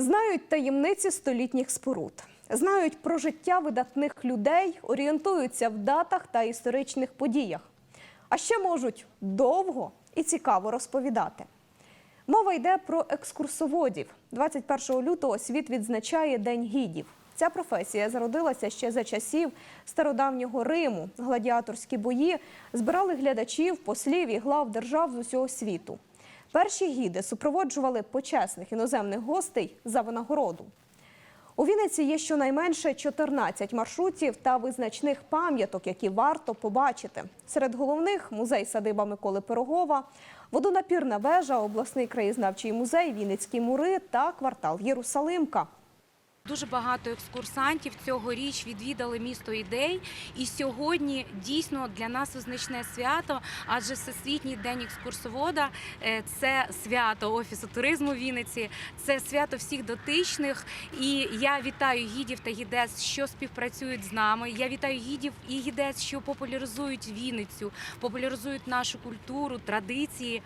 Знають таємниці столітніх споруд, знають про життя видатних людей, орієнтуються в датах та історичних подіях. А ще можуть довго і цікаво розповідати. Мова йде про екскурсоводів. 21 лютого світ відзначає День гідів. Ця професія зародилася ще за часів стародавнього Риму. Гладіаторські бої збирали глядачів, послів і глав держав з усього світу. Перші гіди супроводжували почесних іноземних гостей за винагороду. У Вінниці є щонайменше 14 маршрутів та визначних пам'яток, які варто побачити. Серед головних музей садиба Миколи Пирогова, водонапірна вежа, обласний краєзнавчий музей, Вінницькі мури та квартал Єрусалимка. Дуже багато екскурсантів цьогоріч відвідали місто ідей, і сьогодні дійсно для нас визначне свято, адже всесвітній день екскурсовода е, це свято офісу туризму Вінниці, це свято всіх дотичних. І я вітаю гідів та гідес, що співпрацюють з нами. Я вітаю гідів і гідес, що популяризують Вінницю, популяризують нашу культуру, традиції.